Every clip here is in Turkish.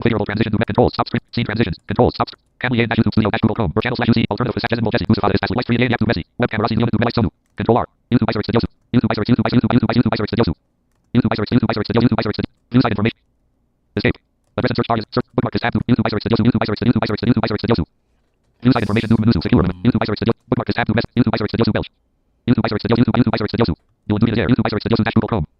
Clearable transition to map controls. Stop screen. Scene transitions. Controls. Stop. Camlien dash YouTube studio dash Google Chrome. Or channel slash UC. Alternative slash Jezebel Jesse. Musafa dash live 3 app to Messi. Webcam Rossi Leon to Melai Sonu. Control R. YouTube search to Joseph. YouTube search. YouTube search. YouTube by YouTube search to Joseph. YouTube search. YouTube search. YouTube search to site information. Escape. Address and search target. Search. Bookmark is tab to YouTube search. YouTube search YouTube search YouTube search to Joseph. Site information. Noob Nusu. Secure. YouTube search. Bookmark is tab to Messi. YouTube search to Belch. YouTube by search to YouTube search to You'll do it there. YouTube search to dash Google Chrome.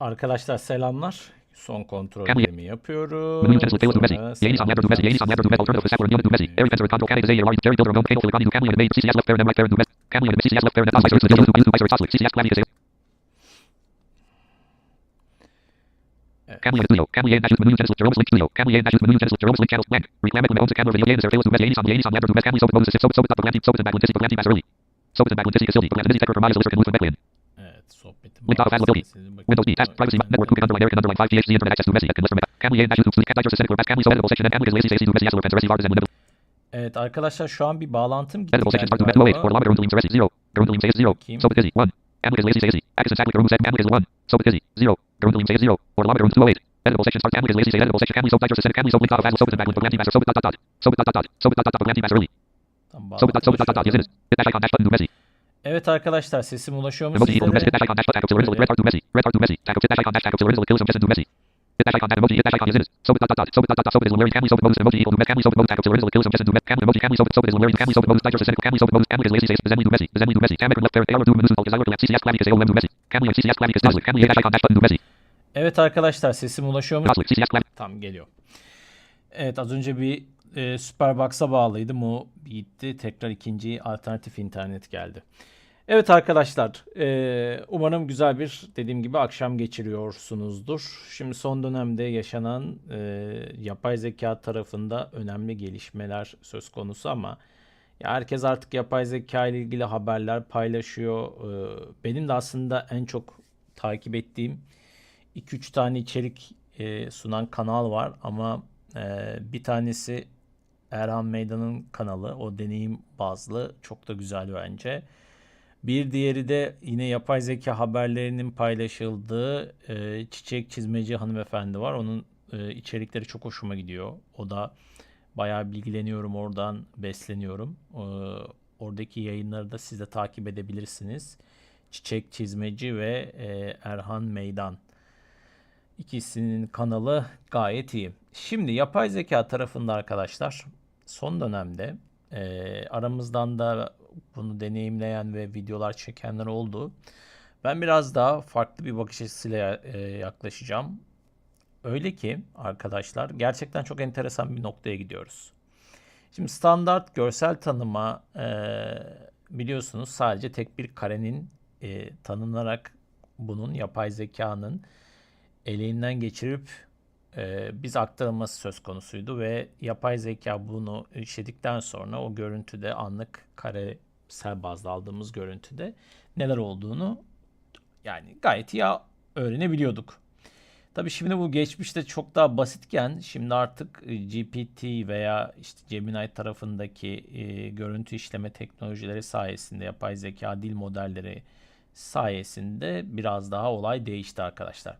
Arkadaşlar selamlar. Son kontrolümü yapıyoruz. Evet. Camly and Studio. Camly and Dash Menu Genesis Jerome's Link Studio. Camly and Dash Menu Genesis Jerome's Link channels blank. Reclaim it when owns a camera video game. There Taylor to Messi. Yanis on Yanis on Labra to Messi. Camly Sobit Moses Sobit Sobit Baglanti Sobit and Baglanti Baglanti Bass early. Sobit and Baglanti Casildi. Baglanti Tech Ramias Lister and Luthman Becklin. Evet sohbetim. Link out of Fazla Billy. Windows D. Tab. Privacy. Network. Cooking underline Eric and underline 5 PhD Internet access to Messi. Can Lister Camly and Dash YouTube. Cat Tiger Sesenic Club. Camly so editable section and Camly is lazy Zacy to Messi. Asler Fencer Resi Vargas and Windows. Evet arkadaşlar şu an bir bağlantım gitti Editable sections galiba. start to Metal 8. For Lama Garundling Zaresi 0. Garundling Zayas 0. Bakayım. Sobit Dizzy 1. Camly is lazy Zacy. Access and Sapler Garundling Zay. Camly is 1. Sobit Dizzy 0. Garundling Zayas 0. For Lama Garundling 208. Editable section start Camly is lazy Zay. Editable section Camly so Tiger Sesenic. Camly so link out of Fazla Sobit and Baglanti Baglanti Master. Sobit dot dot dot. Sobit dot dot dot. Sobit dot dot dot. Baglanti Master early. Tam. Evet arkadaşlar sesim ulaşıyor mu sizlere? Messi. Evet arkadaşlar sesim ulaşıyor mu? Tam geliyor. Evet az önce bir e, Superbox'a bağlıydım. O gitti. Tekrar ikinci alternatif internet geldi. Evet arkadaşlar. e, umarım güzel bir dediğim gibi akşam geçiriyorsunuzdur. Şimdi son dönemde yaşanan e, yapay zeka tarafında önemli gelişmeler söz konusu ama ya herkes artık yapay zeka ile ilgili haberler paylaşıyor. E, benim de aslında en çok takip ettiğim 2-3 tane içerik e, sunan kanal var ama e, bir tanesi Erhan Meydan'ın kanalı. O deneyim bazlı. Çok da güzel bence. Bir diğeri de yine yapay zeka haberlerinin paylaşıldığı e, Çiçek Çizmeci hanımefendi var. Onun e, içerikleri çok hoşuma gidiyor. O da bayağı bilgileniyorum oradan besleniyorum. E, oradaki yayınları da siz de takip edebilirsiniz. Çiçek Çizmeci ve e, Erhan Meydan. İkisinin kanalı gayet iyi. Şimdi yapay zeka tarafında arkadaşlar son dönemde e, aramızdan da bunu deneyimleyen ve videolar çekenler oldu. Ben biraz daha farklı bir bakış açısıyla e, yaklaşacağım. Öyle ki arkadaşlar gerçekten çok enteresan bir noktaya gidiyoruz. Şimdi standart görsel tanıma e, biliyorsunuz sadece tek bir karenin e, tanınarak bunun yapay zekanın elinden geçirip e, biz aktarılması söz konusuydu ve yapay zeka bunu işledikten sonra o görüntüde anlık karesel bazda aldığımız görüntüde neler olduğunu yani gayet iyi öğrenebiliyorduk. Tabii şimdi bu geçmişte çok daha basitken şimdi artık e, GPT veya işte Gemini tarafındaki e, görüntü işleme teknolojileri sayesinde yapay zeka dil modelleri sayesinde biraz daha olay değişti arkadaşlar.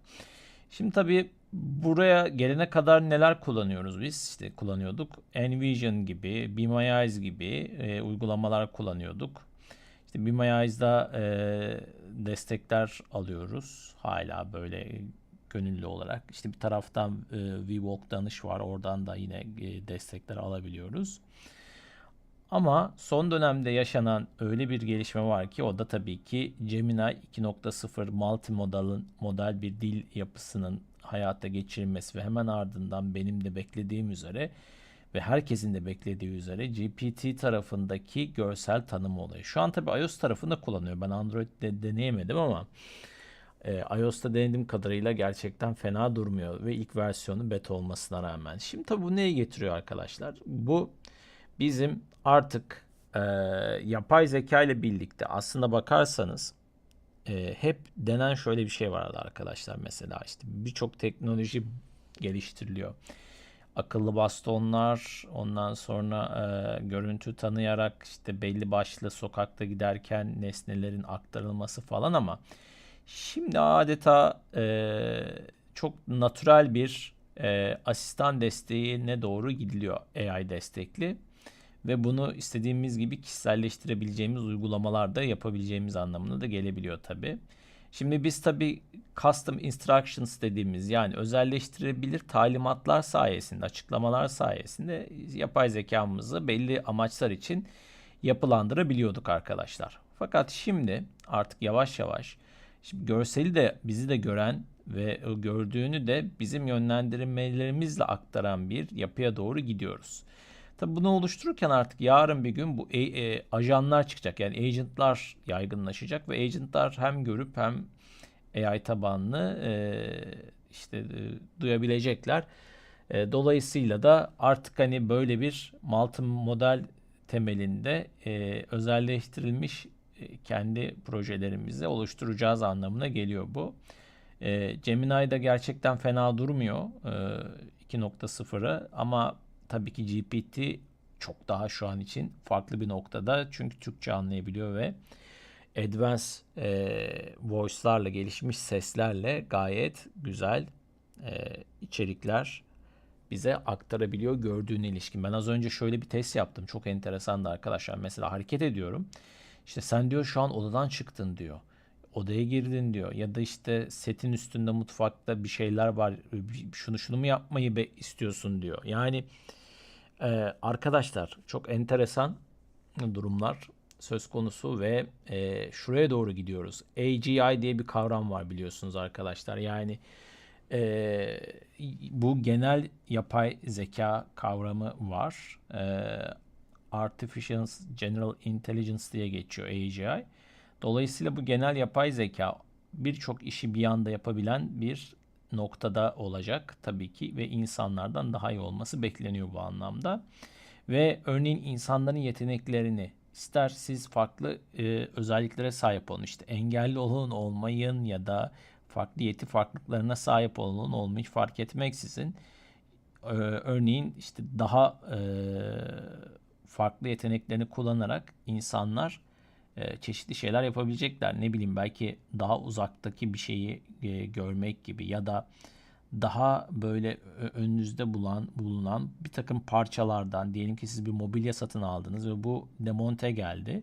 Şimdi tabii buraya gelene kadar neler kullanıyoruz biz? İşte kullanıyorduk. Envision gibi, Be My Eyes gibi e, uygulamalar kullanıyorduk. İşte Be My Eyes'da e, destekler alıyoruz. Hala böyle gönüllü olarak. İşte bir taraftan e, VWalk danış var. Oradan da yine e, destekler alabiliyoruz. Ama son dönemde yaşanan öyle bir gelişme var ki o da tabii ki Gemini 2.0 multimodalın model bir dil yapısının hayata geçirilmesi ve hemen ardından benim de beklediğim üzere ve herkesin de beklediği üzere GPT tarafındaki görsel tanım olayı. Şu an tabii iOS tarafında kullanıyor. Ben Android'de deneyemedim ama E, iOS'ta denediğim kadarıyla gerçekten fena durmuyor ve ilk versiyonu beta olmasına rağmen. Şimdi tabii bu neye getiriyor arkadaşlar? Bu bizim artık e, yapay zeka ile birlikte aslında bakarsanız e, hep denen şöyle bir şey vardı arkadaşlar mesela işte birçok teknoloji geliştiriliyor. Akıllı bastonlar, ondan sonra e, görüntü tanıyarak işte belli başlı sokakta giderken nesnelerin aktarılması falan ama şimdi adeta e, çok natürel bir e, asistan desteğine doğru gidiliyor AI destekli ve bunu istediğimiz gibi kişiselleştirebileceğimiz uygulamalar da yapabileceğimiz anlamına da gelebiliyor tabi. Şimdi biz tabi custom instructions dediğimiz yani özelleştirebilir talimatlar sayesinde, açıklamalar sayesinde yapay zekamızı belli amaçlar için yapılandırabiliyorduk arkadaşlar. Fakat şimdi artık yavaş yavaş şimdi görseli de bizi de gören ve gördüğünü de bizim yönlendirmelerimizle aktaran bir yapıya doğru gidiyoruz. Tabi bunu oluştururken artık yarın bir gün bu e, e, ajanlar çıkacak. Yani agentlar yaygınlaşacak ve agentlar hem görüp hem AI tabanlı e, işte e, duyabilecekler. E, dolayısıyla da artık hani böyle bir multi model temelinde e, özelleştirilmiş e, kendi projelerimizi oluşturacağız anlamına geliyor bu. E, Gemini gerçekten fena durmuyor e, 2.0'ı ama tabii ki GPT çok daha şu an için farklı bir noktada. Çünkü Türkçe anlayabiliyor ve advanced e, voice'larla, gelişmiş seslerle gayet güzel e, içerikler bize aktarabiliyor gördüğüne ilişkin. Ben az önce şöyle bir test yaptım. Çok enteresandı arkadaşlar. Mesela hareket ediyorum. İşte sen diyor şu an odadan çıktın diyor. Odaya girdin diyor. Ya da işte setin üstünde mutfakta bir şeyler var. Şunu şunu mu yapmayı be istiyorsun diyor. Yani ee, arkadaşlar çok enteresan durumlar söz konusu ve e, şuraya doğru gidiyoruz. AGI diye bir kavram var biliyorsunuz arkadaşlar. Yani e, bu genel yapay zeka kavramı var. E, Artificial General Intelligence diye geçiyor AGI. Dolayısıyla bu genel yapay zeka birçok işi bir anda yapabilen bir noktada olacak tabii ki ve insanlardan daha iyi olması bekleniyor bu anlamda. Ve örneğin insanların yeteneklerini ister siz farklı e, özelliklere sahip olun işte engelli olun olmayın ya da farklı yeti farklılıklarına sahip olun olmayı fark etmeksizin e, örneğin işte daha e, farklı yeteneklerini kullanarak insanlar çeşitli şeyler yapabilecekler. Ne bileyim belki daha uzaktaki bir şeyi e, görmek gibi ya da daha böyle önünüzde bulan, bulunan bir takım parçalardan diyelim ki siz bir mobilya satın aldınız ve bu demonte geldi.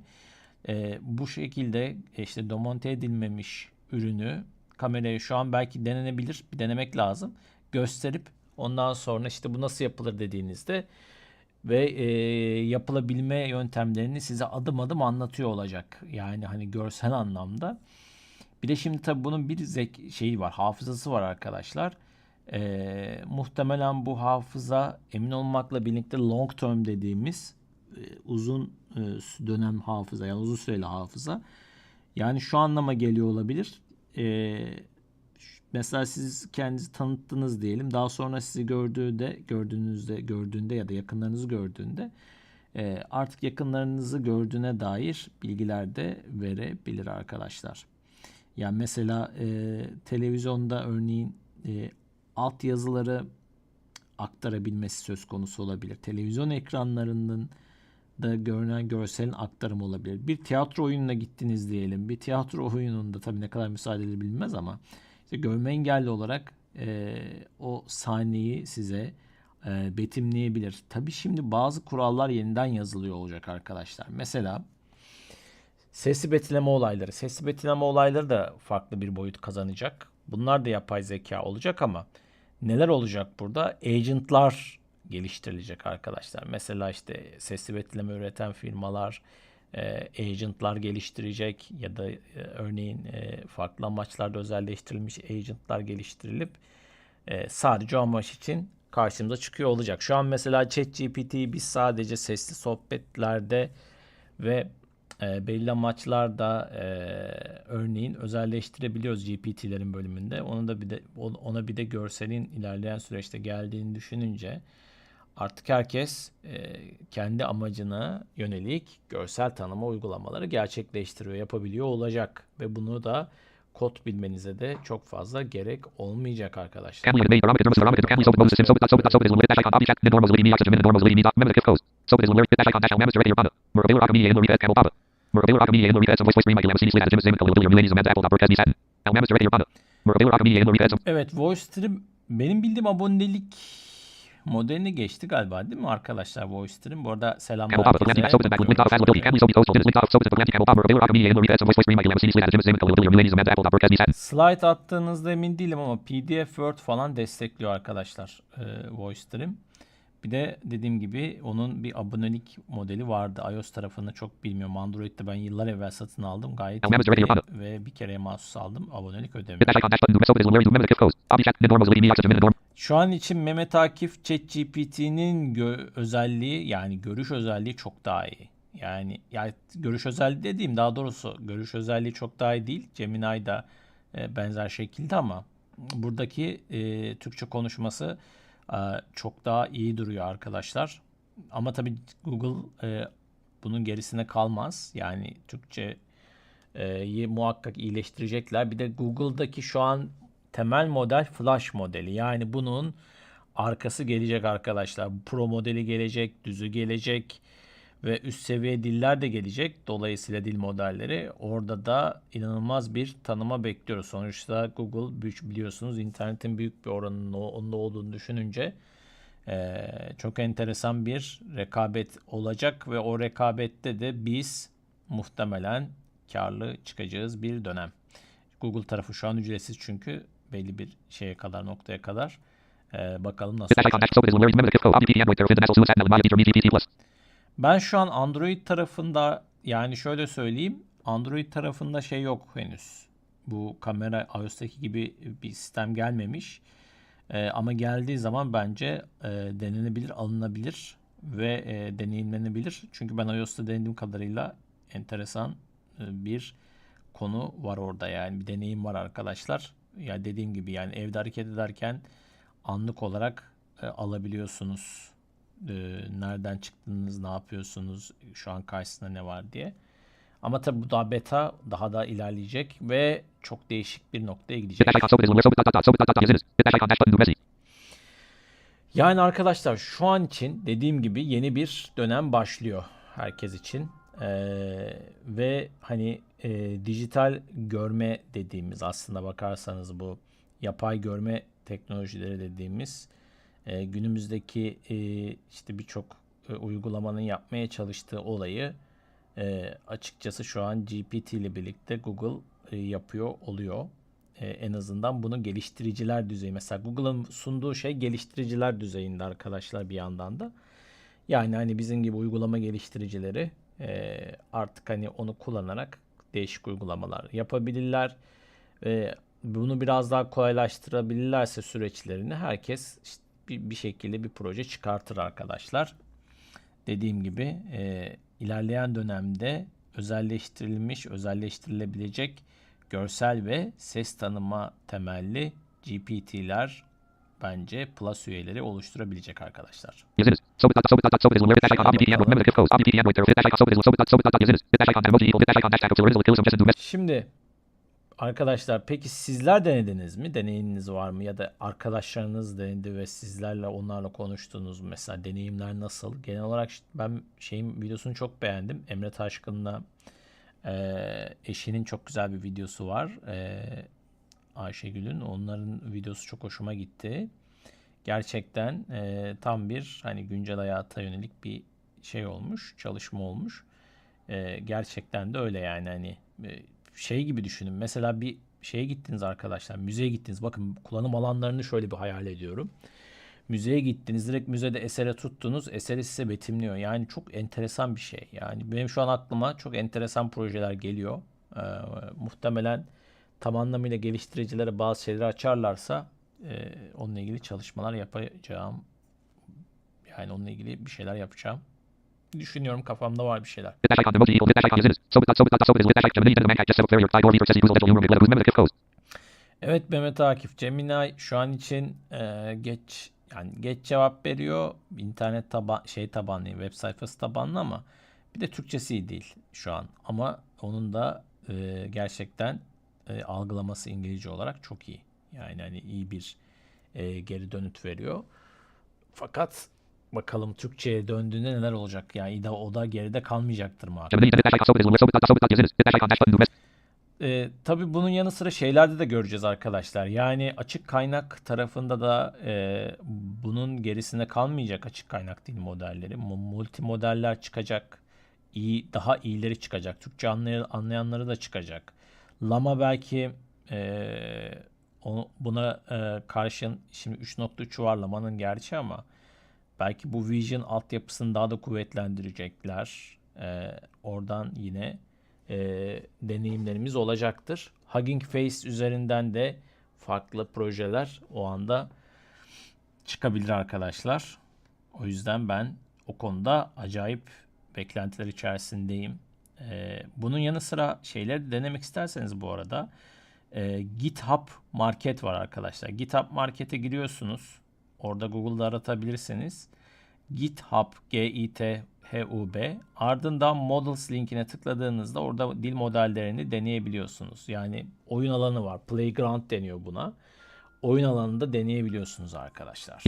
E, bu şekilde işte demonte edilmemiş ürünü kameraya şu an belki denenebilir bir denemek lazım. Gösterip ondan sonra işte bu nasıl yapılır dediğinizde ve e, yapılabilme yöntemlerini size adım adım anlatıyor olacak. Yani hani görsel anlamda. Bir de şimdi tabii bunun bir zek şeyi var, hafızası var arkadaşlar. E, muhtemelen bu hafıza emin olmakla birlikte long term dediğimiz e, uzun e, dönem hafıza yani uzun süreli hafıza. Yani şu anlama geliyor olabilir. E, Mesela siz kendinizi tanıttınız diyelim. Daha sonra sizi gördüğünde, gördüğünüzde, gördüğünde ya da yakınlarınızı gördüğünde e, artık yakınlarınızı gördüğüne dair bilgiler de verebilir arkadaşlar. Yani mesela e, televizyonda örneğin e, alt yazıları aktarabilmesi söz konusu olabilir. Televizyon ekranlarının da görünen görselin aktarımı olabilir. Bir tiyatro oyununa gittiniz diyelim. Bir tiyatro oyununda tabii ne kadar müsaade edilebilmez ama işte görme engelli olarak e, o sahneyi size e, betimleyebilir. Tabi şimdi bazı kurallar yeniden yazılıyor olacak arkadaşlar. Mesela sesli betimleme olayları. Sesli betimleme olayları da farklı bir boyut kazanacak. Bunlar da yapay zeka olacak ama neler olacak burada? Agentlar geliştirilecek arkadaşlar. Mesela işte sesli betimleme üreten firmalar, e, agentlar geliştirecek ya da e, örneğin e, farklı amaçlarda özelleştirilmiş agentlar geliştirilip e, sadece o amaç için karşımıza çıkıyor olacak. Şu an mesela ChatGPT'yi biz sadece sesli sohbetlerde ve e, belli amaçlarda e, örneğin özelleştirebiliyoruz GPT'lerin bölümünde. Onu da bir de ona bir de görselin ilerleyen süreçte geldiğini düşününce artık herkes e, kendi amacına yönelik görsel tanıma uygulamaları gerçekleştiriyor, yapabiliyor olacak. Ve bunu da kod bilmenize de çok fazla gerek olmayacak arkadaşlar. Evet, Voice Stream benim bildiğim abonelik modeline geçti galiba değil mi arkadaşlar Voice Stream? Bu arada Satin Slide attığınızda emin değilim ama PDF Word falan destekliyor arkadaşlar e, Voice Stream. Bir de dediğim gibi onun bir abonelik modeli vardı. iOS tarafını çok bilmiyorum. Android'de ben yıllar evvel satın aldım. Gayet evet. ve bir kereye mahsus aldım. Abonelik Hit Şu an için Mehmet Akif ChatGPT'nin özelliği yani görüş özelliği çok daha iyi. Yani, yani görüş özelliği dediğim daha doğrusu görüş özelliği çok daha iyi değil. Gemini da e, benzer şekilde ama buradaki e, Türkçe konuşması e, çok daha iyi duruyor arkadaşlar. Ama tabii Google e, bunun gerisine kalmaz. Yani Türkçe e, muhakkak iyileştirecekler. Bir de Google'daki şu an temel model Flash modeli. Yani bunun arkası gelecek arkadaşlar. Pro modeli gelecek, düzü gelecek ve üst seviye diller de gelecek. Dolayısıyla dil modelleri orada da inanılmaz bir tanıma bekliyoruz. Sonuçta Google biliyorsunuz internetin büyük bir oranının onda olduğunu düşününce çok enteresan bir rekabet olacak ve o rekabette de biz muhtemelen karlı çıkacağız bir dönem. Google tarafı şu an ücretsiz çünkü belli bir şeye kadar noktaya kadar. Eee, bakalım nasıl Ben şu an Android tarafında yani şöyle söyleyeyim. Android tarafında şey yok henüz. Bu kamera iOS'taki gibi bir sistem gelmemiş. Ee, ama geldiği zaman bence e, denenebilir, alınabilir ve e, deneyimlenebilir. Çünkü ben iOS'ta denediğim kadarıyla enteresan e, bir konu var orada yani bir deneyim var arkadaşlar. Ya dediğim gibi yani evde hareket ederken anlık olarak e, alabiliyorsunuz. E, nereden çıktınız, ne yapıyorsunuz, şu an karşısında ne var diye. Ama tabii bu daha beta daha da ilerleyecek ve çok değişik bir noktaya gidecek. Yani arkadaşlar şu an için dediğim gibi yeni bir dönem başlıyor herkes için. Ee, ve hani e, dijital görme dediğimiz aslında bakarsanız bu yapay görme teknolojileri dediğimiz e, günümüzdeki e, işte birçok e, uygulamanın yapmaya çalıştığı olayı e, açıkçası şu an GPT ile birlikte Google e, yapıyor oluyor. E, en azından bunu geliştiriciler düzeyi. Mesela Google'ın sunduğu şey geliştiriciler düzeyinde arkadaşlar bir yandan da. Yani hani bizim gibi uygulama geliştiricileri e, artık hani onu kullanarak değişik uygulamalar yapabilirler. Ve bunu biraz daha kolaylaştırabilirlerse süreçlerini herkes işte bir, bir şekilde bir proje çıkartır arkadaşlar. Dediğim gibi e, ilerleyen dönemde özelleştirilmiş, özelleştirilebilecek görsel ve ses tanıma temelli GPT'ler bence Plus üyeleri oluşturabilecek arkadaşlar. Yazınız. Şimdi arkadaşlar peki sizler denediniz mi? Deneyiminiz var mı? Ya da arkadaşlarınız denedi ve sizlerle onlarla konuştunuz mu? Mesela deneyimler nasıl? Genel olarak ben şeyin videosunu çok beğendim. Emre Taşkın'la eee, eşinin çok güzel bir videosu var. Eee Ayşegül'ün. Onların videosu çok hoşuma gitti. Gerçekten eee, tam bir hani güncel hayata yönelik bir şey olmuş, çalışma olmuş. Eee, gerçekten de öyle yani hani e, şey gibi düşünün. Mesela bir şeye gittiniz arkadaşlar, müzeye gittiniz. Bakın kullanım alanlarını şöyle bir hayal ediyorum. Müzeye gittiniz, direkt müzede esere tuttunuz, eseri size betimliyor. Yani çok enteresan bir şey. Yani benim şu an aklıma çok enteresan projeler geliyor. Eee, muhtemelen tam anlamıyla geliştiricilere bazı şeyleri açarlarsa eee, onunla ilgili çalışmalar yapacağım. Yani onunla ilgili bir şeyler yapacağım düşünüyorum kafamda var bir şeyler. Evet Mehmet Akif, Gemini şu an için e, geç yani geç cevap veriyor. İnternet taban şey tabanlı, web sayfası tabanlı ama bir de Türkçesi iyi değil şu an. Ama onun da e, gerçekten e, algılaması İngilizce olarak çok iyi. Yani hani iyi bir e, geri dönüt veriyor. Fakat bakalım Türkçe'ye döndüğünde neler olacak? Yani da o da geride kalmayacaktır muhakkak. E, tabii bunun yanı sıra şeylerde de göreceğiz arkadaşlar. Yani açık kaynak tarafında da e, bunun gerisinde kalmayacak açık kaynak dil modelleri. Mu- Multi modeller çıkacak. İyi, daha iyileri çıkacak. Türkçe anlay- anlayanları da çıkacak. Lama belki e, o- buna e, karşın şimdi 3.3 var Lama'nın gerçi ama belki bu Vision altyapısını daha da kuvvetlendirecekler. E, oradan yine e, deneyimlerimiz olacaktır. Hugging Face üzerinden de farklı projeler o anda çıkabilir arkadaşlar. O yüzden ben o konuda acayip beklentiler içerisindeyim. E, bunun yanı sıra şeyleri de denemek isterseniz bu arada e, GitHub Market var arkadaşlar. GitHub Market'e giriyorsunuz. Orada Google'da aratabilirsiniz. GitHub G-I-T-H-U-B ardından Models linkine tıkladığınızda orada dil modellerini deneyebiliyorsunuz. Yani oyun alanı var. Playground deniyor buna. Oyun alanında deneyebiliyorsunuz arkadaşlar.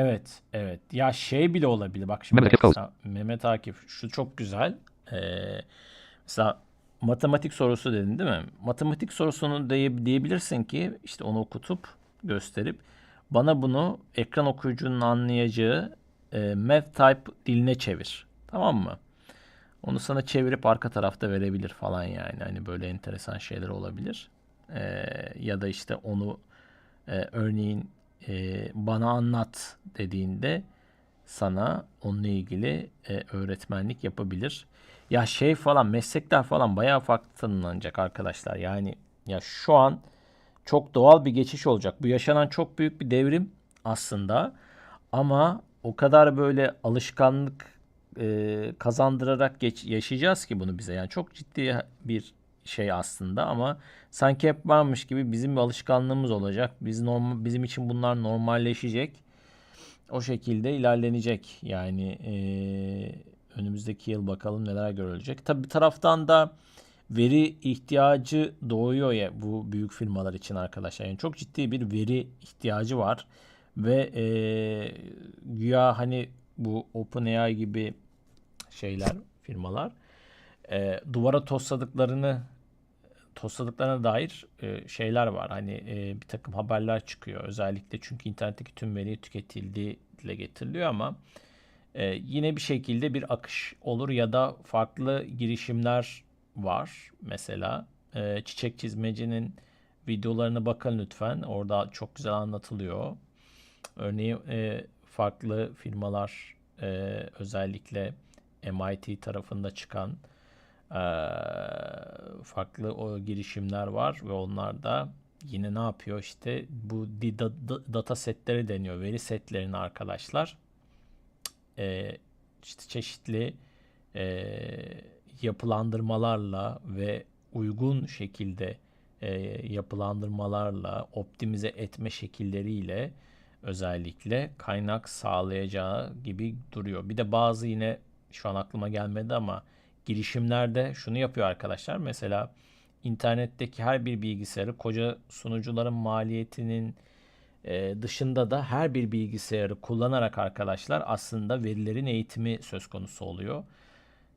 Evet, evet. Ya şey bile olabilir. Bak şimdi mesela Mehmet Akif şu çok güzel. Ee, mesela matematik sorusu dedin değil mi? Matematik sorusunu diye, diyebilirsin ki işte onu okutup gösterip bana bunu ekran okuyucunun anlayacağı e, math type diline çevir. Tamam mı? Onu sana çevirip arka tarafta verebilir falan yani. Hani böyle enteresan şeyler olabilir. Ee, ya da işte onu e, örneğin e, bana anlat dediğinde sana onunla ilgili e, öğretmenlik yapabilir. Ya şey falan meslekler falan bayağı farklı tanımlanacak arkadaşlar. Yani ya şu an çok doğal bir geçiş olacak. Bu yaşanan çok büyük bir devrim aslında. Ama o kadar böyle alışkanlık e, kazandırarak geç, yaşayacağız ki bunu bize. Yani çok ciddi bir şey aslında ama sanki hep varmış gibi bizim bir alışkanlığımız olacak. Biz normal, bizim için bunlar normalleşecek. O şekilde ilerlenecek. Yani e, önümüzdeki yıl bakalım neler görülecek. Tabii bir taraftan da veri ihtiyacı doğuyor ya bu büyük firmalar için arkadaşlar. Yani çok ciddi bir veri ihtiyacı var. Ve e, güya hani bu OpenAI gibi şeyler, firmalar e, duvara tosladıklarını tosladıklarına dair e, şeyler var. Hani e, bir takım haberler çıkıyor. Özellikle çünkü internetteki tüm veri tüketildiği dile getiriliyor ama e, yine bir şekilde bir akış olur ya da farklı girişimler var. Mesela e, çiçek çizmecinin videolarına bakın lütfen. Orada çok güzel anlatılıyor. Örneğin e, farklı firmalar e, özellikle MIT tarafında çıkan e, farklı o girişimler var ve onlar da yine ne yapıyor işte bu data setleri deniyor veri setlerini arkadaşlar e, işte çeşitli e, yapılandırmalarla ve uygun şekilde e, yapılandırmalarla optimize etme şekilleriyle özellikle kaynak sağlayacağı gibi duruyor. Bir de bazı yine şu an aklıma gelmedi ama girişimlerde şunu yapıyor arkadaşlar. Mesela internetteki her bir bilgisayarı koca sunucuların maliyetinin e, dışında da her bir bilgisayarı kullanarak arkadaşlar aslında verilerin eğitimi söz konusu oluyor.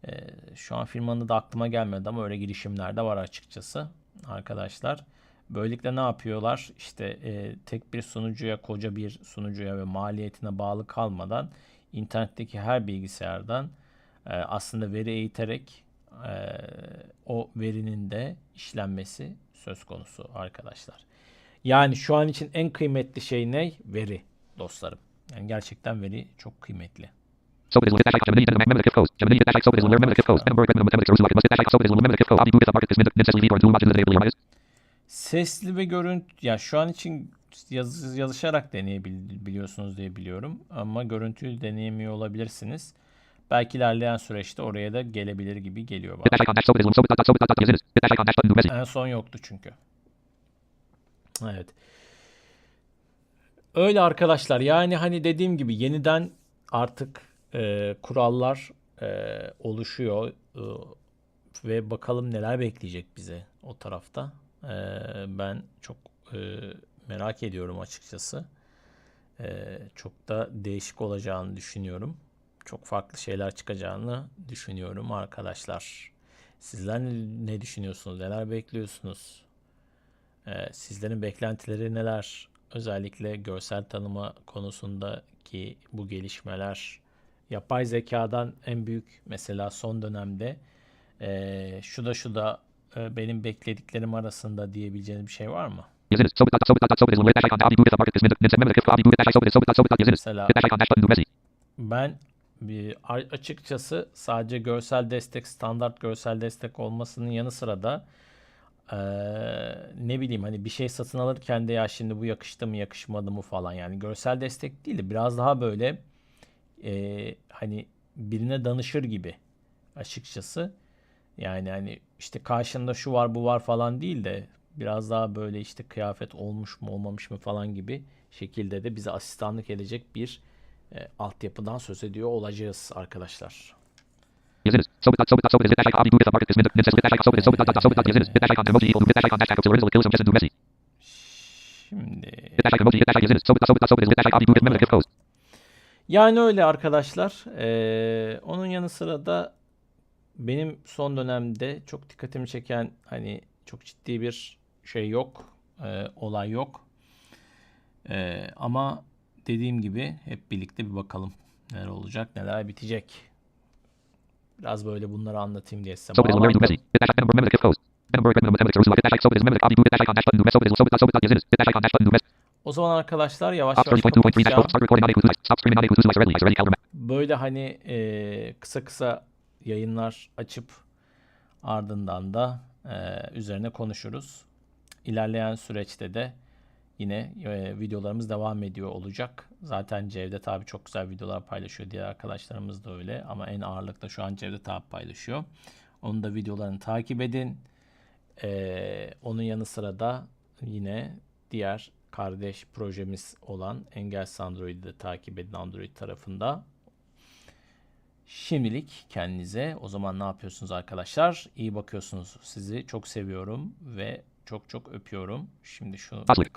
E, şu an firmanın da aklıma gelmedi ama öyle girişimler de var açıkçası arkadaşlar. Böylelikle ne yapıyorlar? İşte e, tek bir sunucuya, koca bir sunucuya ve maliyetine bağlı kalmadan internetteki her bilgisayardan aslında veri eğiterek e, o verinin de işlenmesi söz konusu arkadaşlar. Yani şu an için en kıymetli şey ne? Veri dostlarım. Yani gerçekten veri çok kıymetli. Sesli ve görüntü ya şu an için yaz, yazışarak deneyebiliyorsunuz diye biliyorum. Ama görüntüyü deneyemiyor olabilirsiniz. Belki ilerleyen süreçte oraya da gelebilir gibi geliyor bana. En son yoktu çünkü. Evet. Öyle arkadaşlar. Yani hani dediğim gibi yeniden artık e, kurallar e, oluşuyor E, ve bakalım neler bekleyecek bize o tarafta. E, ben çok e, merak ediyorum açıkçası. E, çok da değişik olacağını düşünüyorum. Çok farklı şeyler çıkacağını düşünüyorum arkadaşlar. Sizler ne- düşünüyorsunuz? Neler bekliyorsunuz? Ee, sizlerin beklentileri neler? Özellikle görsel tanıma konusundaki bu gelişmeler. Yapay zekadan en büyük mesela son dönemde ee, şu da şu da e, benim beklediklerim arasında diyebileceğiniz bir şey var mı? Mesela. Ben bir açıkçası sadece görsel destek, standart görsel destek olmasının yanı sıra da eee, ne bileyim hani bir şey satın alırken de ya şimdi bu yakıştı mı yakışmadı mı falan yani görsel destek değil de biraz daha böyle eee, hani birine danışır gibi açıkçası. Yani hani işte karşında şu var bu var falan değil de biraz daha böyle işte kıyafet olmuş mu olmamış mı falan gibi şekilde de bize asistanlık edecek bir e, altyapıdan söz ediyor olacağız arkadaşlar. Hit dash icon. Abdi do it the market. Dot soap it dot yes it is. Hit dash icon emoji equal to hit dash icon dash tag auxiliary kill some just do messy. Şimdi icon emoji dash icon. Abdi do it min min gift closed. yani öyle arkadaşlar. Ee, onun yanı sıra da benim son dönemde çok dikkatimi çeken hani çok ciddi bir şey yok, e, olay yok. E, ama dediğim gibi hep birlikte bir bakalım neler olacak, neler bitecek. Biraz böyle bunları anlatayım diye size. O zaman arkadaşlar yavaş yavaş 30.2.3 dash kapatacağım. start recording not equals stop streaming not equals to ready ready calendar. Böyle hani e, kısa kısa yayınlar açıp ardından da e, üzerine konuşuruz. İlerleyen süreçte de yine e, videolarımız devam ediyor olacak. Zaten Cevdet abi çok güzel videolar paylaşıyor. Diğer arkadaşlarımız da öyle ama en ağırlıkta şu an Cevdet abi paylaşıyor. Onun da videolarını takip edin. E, onun yanı sıra da yine diğer kardeş projemiz olan Engels Android'i de takip edin Android tarafında. Şimdilik kendinize o zaman ne yapıyorsunuz arkadaşlar? İyi bakıyorsunuz. Sizi çok seviyorum ve çok çok öpüyorum. Şimdi şunu Possibly.